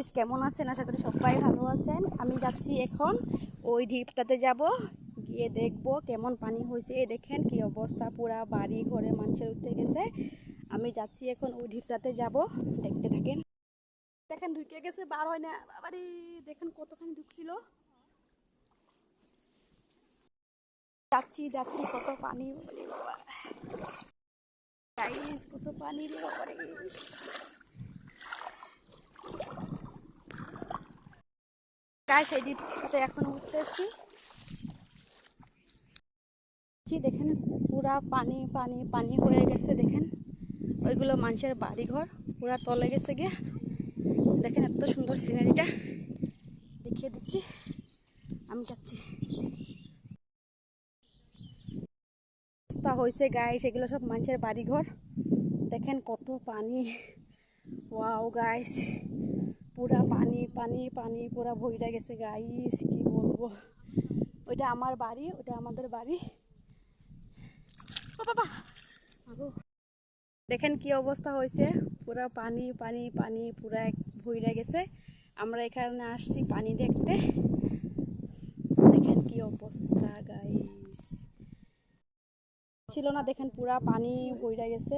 Guys, কেমন আছেন? আশা করি সবাই ভালো আছেন। আমি যাচ্ছি এখন ওই ঢিপটাতে যাব। গিয়ে দেখব কেমন পানি হয়েছে। এই দেখেন কি অবস্থা, পুরা বাড়ি ঘরে মানুষের উঠতে গেছে। আমি যাচ্ছি এখন ওই ঢিপটাতে যাব। দেখতে থাকেন। দেখেন ঢুকে গেছে, বার হয় না। বাবারে, দেখেন কতখানি ঢুকছিল। যাচ্ছি যাচ্ছি, কত পানি। কত পানি গাইস এই ডিপটাতে এখন উঠতেছি দেখেন, পুরা পানি পানি পানি হয়ে গেছে, দেখেন। ওইগুলো মানুষের বাড়িঘর, পুরা তলে গেছে গিয়ে। দেখেন, এত সুন্দর সিনারিটা দেখিয়ে দিচ্ছি। আমি যাচ্ছি। হয়েছে গায়ে সেগুলো সব মানুষের বাড়িঘর। দেখেন, কত পানি। ওয়াও গাইস পুরা পানি। পানি পানি পুরা ভইরা গেছে গাইস কি বলব? ওইটা আমার বাড়ি ওটা আমাদের বাড়ি। দেখেন কি অবস্থা হয়েছে। পুরা পানি পানি পানি পুরা ভইরা গেছে। আমরা এখানে আসছি পানি দেখতে। দেখেন কি অবস্থা গাইস ছিল না, দেখেন পুরা পানি বইরা গেছে।